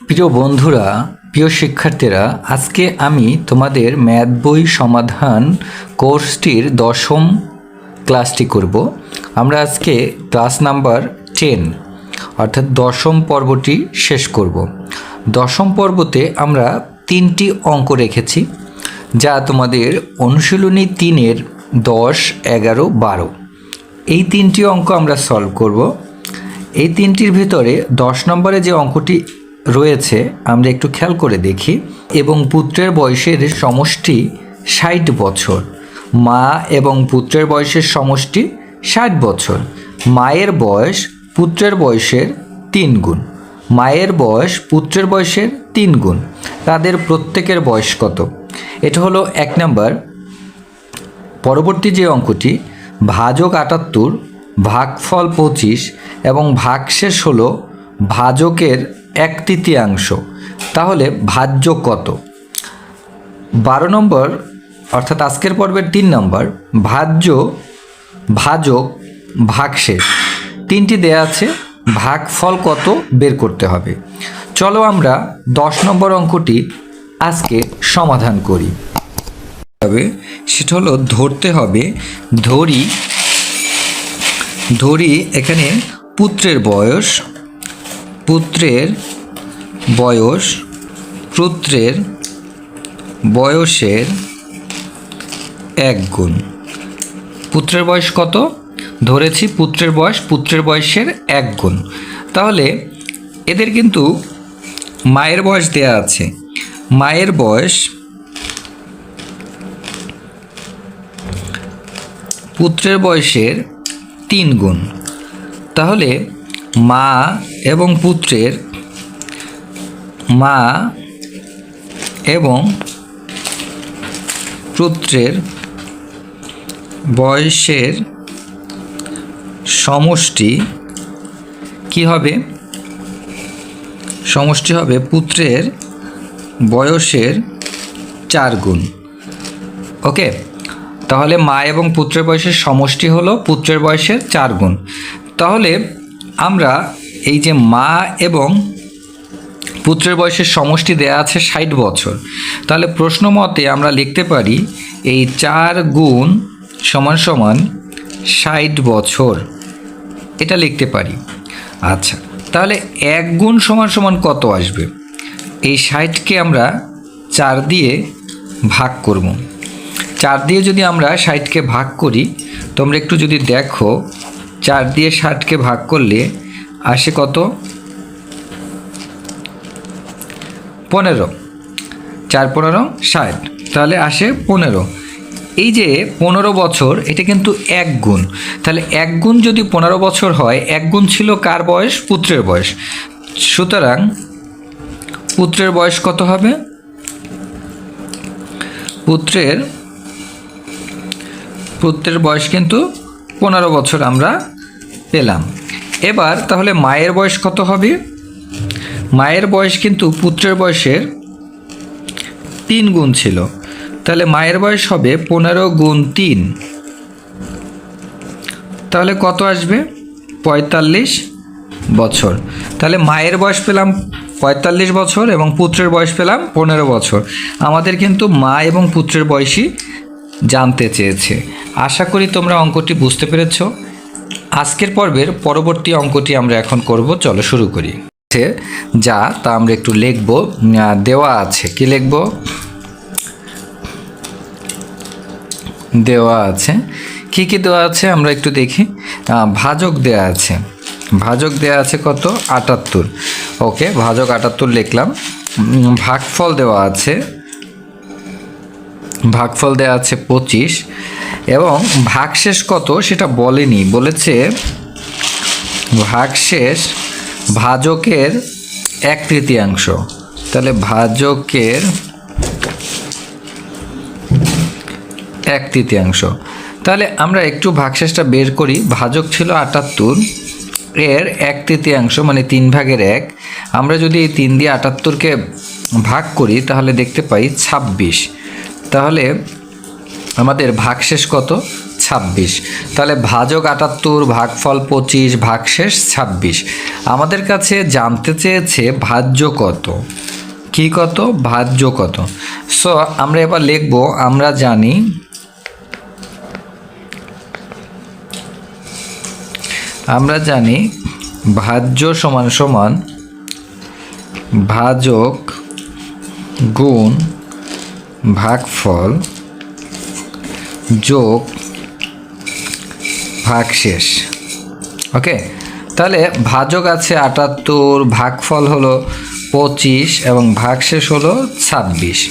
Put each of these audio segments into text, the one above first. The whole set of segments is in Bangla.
প্রিয় বন্ধুরা, প্রিয় শিক্ষার্থীরা, আজকে আমি তোমাদের ম্যাথ বই সমাধান কোর্সটির দশম ক্লাসটি করব। আমরা আজকে ক্লাস নাম্বার টেন, অর্থাৎ দশম পর্বটি শেষ করব। দশম পর্বতে আমরা তিনটি অঙ্ক রেখেছি, যা তোমাদের অনুশীলনী তিনের দশ, এগারো, বারো। এই তিনটি অঙ্ক আমরা সলভ করব। এই তিনটির ভিতরে দশ নম্বরে যে অঙ্কটি রয়েছে, আমরা একটু খেয়াল করে দেখি। এবং পুত্রের বয়সের সমষ্টি ষাট বছর। মা এবং পুত্রের বয়সের সমষ্টি ষাট বছর। মায়ের বয়স পুত্রের বয়সের তিন গুণ। মায়ের বয়স পুত্রের বয়সের তিন গুণ। তাদের প্রত্যেকের বয়স কত? এটা হলো এক নম্বর। পরবর্তী যে অঙ্কটি, ভাজক আটাত্তর, ভাগফল পঁচিশ এবং ভাগশেষ হলো ভাজকের এক তৃতীয়াংশ। তাহলে ভাজ্য কত? বারো নম্বর, অর্থাৎ আজকের পর্বের তিন নম্বর, ভাজ্য, ভাজক, ভাগশেষ। তিনটি দেয়া আছে, ভাগফল কত বের করতে হবে। চলো আমরা দশ নম্বর অঙ্কটি আজকে সমাধান করি। তবে সেটা হলো ধরতে হবে, ধরি ধরি এখানে পুত্রের বয়স পুত্রের বয়স, পুত্রের বয়সের এক গুণ। পুত্রের বয়স কত? ধরেছি পুত্রের বয়স, পুত্রের বয়সের এক গুণ। তাহলে এদের কিন্তু মায়ের বয়স দেয়া আছে। মায়ের বয়স পুত্রের বয়সের তিন গুণ। তাহলে মা এবং পুত্রের মা এবং পুত্রের বয়সের সমষ্টি কি হবে? সমষ্টি হবে পুত্রের বয়সের চার গুণ। ওকে তাহলে মা এবং পুত্রের বয়সের সমষ্টি হলো পুত্রের বয়সের চার গুণ। তাহলে আমরা এই যে মা এবং পুত্রের বয়সের সমষ্টি দেয়া আছে ষাট বছর। তাহলে প্রশ্ন মতে আমরা লিখতে পারি এই চার গুণ সমান সমান ষাট বছর। এটা লিখতে পারি। আচ্ছা তাহলে এক গুণ সমান সমান কত আসবে? এই ষাটকে আমরা চার দিয়ে ভাগ করব। চার দিয়ে যদি আমরা ষাটকে ভাগ করি, তোমরা একটু যদি দেখো চার দিয়ে ষাটকে ভাগ করলে আসে কত? পনেরো। চার, পনেরো, ষাট। তাহলে আসে পনেরো। এই যে পনেরো বছর, এটা কিন্তু এক গুণ। তাহলে এক গুণ যদি পনেরো বছর হয়, এক গুণ ছিল কার বয়স? পুত্রের বয়স। সুতরাং পুত্রের বয়স কত হবে? পুত্রের পুত্রের বয়স কিন্তু পনেরো বছর আমরা পেলাম। এবার তাহলে মায়ের বয়স কত হবে? মায়ের বয়স কিন্তু পুত্রের বয়সের তিন গুণ ছিল। তাহলে মায়ের বয়স হবে পনেরো গুণ তিন। তাহলে কত আসবে? পঁয়তাল্লিশ বছর। তাহলে মায়ের বয়স পেলাম পঁয়তাল্লিশ বছর এবং পুত্রের বয়স পেলাম পনেরো বছর। আমাদের কিন্তু মা এবং পুত্রের বয়সই জানতে চেয়েছে। আশা করি তোমরা অঙ্কটি বুঝতে পেরেছ। আজকের পর্বের পরবর্তী অঙ্কটি আমরা এখন করব, চলো শুরু করি। যা, তা আমরা একটু লিখব। দেওয়া আছে। কি লিখব? দেওয়া আছে। কি কি দেওয়া আছে? আমরা একটু দেখি। ভাজক দেওয়া আছে। ভাজক দেওয়া আছে কত? আটাত্তর। ওকে, ভাজক আটাত্তর লিখলাম। ভাগফল দেওয়া আছে। ভাগফল দেওয়া আছে পঁচিশ। এবং ভাগশেষ কত সেটা বলেনি। বলেছে, ভাগশেষ ভাজকের এক তৃতীয়াংশ। তাহলে ভাজকের এক তৃতীয়াংশ। তাহলে আমরা একটু ভাগশেষটা বের করি। ভাজক ছিল আটাত্তর, এর এক তৃতীয়াংশ মানে তিন ভাগের এক। আমরা যদি এই তিন দিয়ে আটাত্তরকে ভাগ করি, তাহলে দেখতে পাই ছাব্বিশ। তাহলে আমাদের ভাগশেষ কত? ছাব্বিশ। তাহলে ভাজক আটাত্তর, ভাগফল পঁচিশ, ভাগশেষ ছাব্বিশ। আমাদের কাছে জানতে চেয়েছে ভাজ্য কত? কি কত? ভাজ্য কত? সো আমরা এবার লিখব, আমরা জানি আমরা জানি ভাজ্য সমান সমান ভাজক গুণ ভাগফল যোগ ভাগশেষ ওকে? তাহলে ভাজক আছে আটাত্তর, ভাগফল হলো পঁচিশ এবং ভাগশেষ হলো ছাব্বিশ।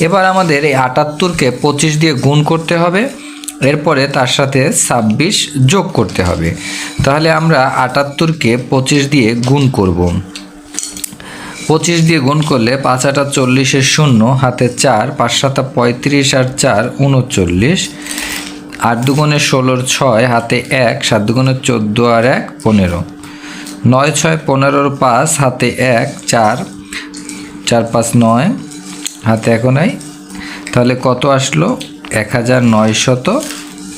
এবার আমাদের এই আটাত্তরকে পঁচিশ দিয়ে গুণ করতে হবে, এরপরে তার সাথে ছাব্বিশ যোগ করতে হবে। তাহলে আমরা আটাত্তরকে পঁচিশ দিয়ে গুণ করব। পঁচিশ দিয়ে গুণ করলে পাঁচ আটা চল্লিশের শূন্য, হাতে চার, পাঁচ সাতা পঁয়ত্রিশ আর চার, উনচল্লিশ। আট দুগুণে ষোলোর ছয়, হাতে এক, সাত দুগুণে চোদ্দ আর এক, পনেরো। নয় ছয় পনেরোর পাঁচ, হাতে এক, চার চার পাঁচ নয়, হাতে এখন নাই। তাহলে কত আসলো? এক হাজার নয়শত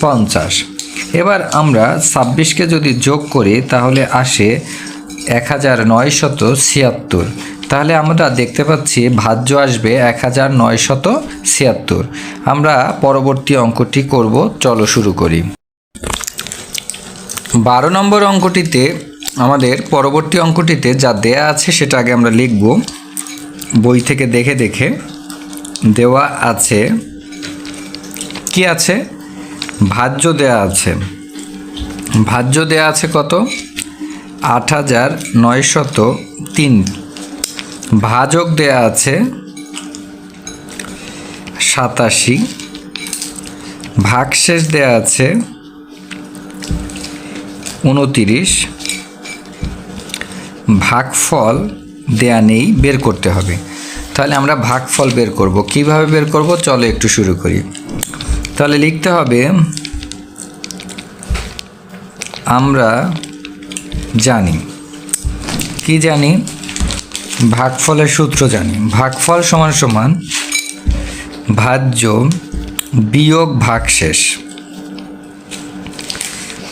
পঞ্চাশ। এবার আমরা ছাব্বিশকে যদি যোগ করি, তাহলে আসে এক হাজার নয়শত ছিয়াত্তর। তাহলে আমরা দেখতে পাচ্ছি ভাজ্য আসবে এক হাজার নয়শত ছিয়াত্তর। আমরা পরবর্তী অঙ্কটি করব, চলো শুরু করি। বারো নম্বর অঙ্কটিতে, আমাদের পরবর্তী অঙ্কটিতে যা দেয়া আছে সেটা আগে আমরা লিখব। বই থেকে দেখে দেখে দেওয়া আছে। কি আছে? ভাজ্য দেয়া আছে। ভাজ্য দেয়া আছে কত? আট হাজার নয়শত তিন। ভাজক দেয়া আছে সাতাশি। ভাগশেষ দেয়া আছে উনতিরিশ। ভাগফল দেয়া নেই, বের করতে হবে। তাহলে আমরা ভাগফল বের করব। কীভাবে বের করব? চলো একটু শুরু করি। তাহলে লিখতে হবে, আমরা জানি। কি জানি? ভাগফলের সূত্র জানি। ভাগফল সমান সমান ভাজ্য বিয়োগ ভাগশেষ।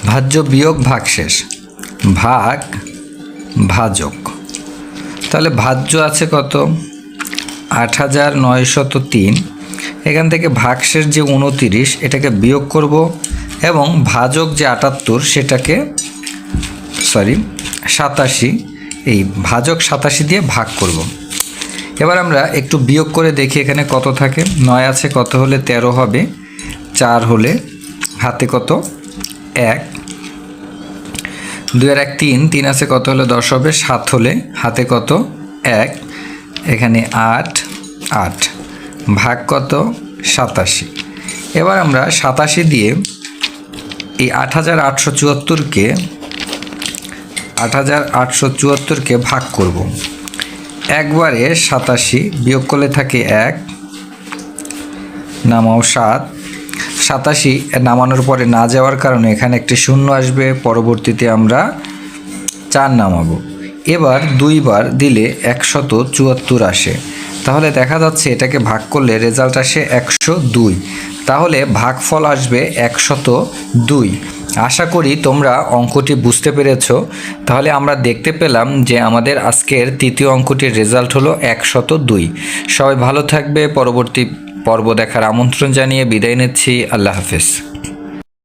ভাজ্য বিয়োগ ভাগশেষ ভাগ ভাজক। তাহলে ভাজ্য আছে কত? আট হাজার নয়শত তিন। এখান থেকে ভাগশেষ যে উনতিরিশ, এটাকে বিয়োগ করব এবং ভাজক যে আটাত্তর, সেটাকে সরি সাতাশি এই ভাজক সাতাশি দিয়ে ভাগ করব। এবার আমরা একটু বিয়োগ করে দেখি এখানে কত থাকে। নয় আছে কত হলে তেরো হবে। চার হলে হাতে কত? এক। দুই আর এক তিন। তিন আছে কত হলে দশ হবে? সাত হলে হাতে কত? এক। এখানে আট আট। ভাগ কত? সাতাশি। এবার আমরা সাতাশি দিয়ে এই আট হাজার আটশো চুয়াত্তরকে আট হাজার আটশো চুয়াত্তরকে ভাগ করব। একবারে সাতাশি, বিয়োগ করলে থাকে এক, নামাও সাত। সাতাশি নামানোর পরে না যাওয়ার কারণে এখানে একটি শূন্য আসবে, পরবর্তীতে আমরা চার নামাবো। এবার দুইবার দিলে একশত চুয়াত্তর আসে। তাহলে দেখা যাচ্ছে এটাকে ভাগ করলে রেজাল্ট আসে একশো দুই। তাহলে ভাগফল আসবে একশত দুই। আশা করি তোমরা অঙ্কটি বুঝতে পেরেছ। তাহলে আমরা দেখতে পেলাম যে আমাদের আজকের তৃতীয় অঙ্কটির রেজাল্ট হলো একশত দুই। সবাই ভালো থাকবে, পরবর্তী পর্ব দেখার আমন্ত্রণ জানিয়ে বিদায় নিচ্ছি। আল্লাহ হাফেজ।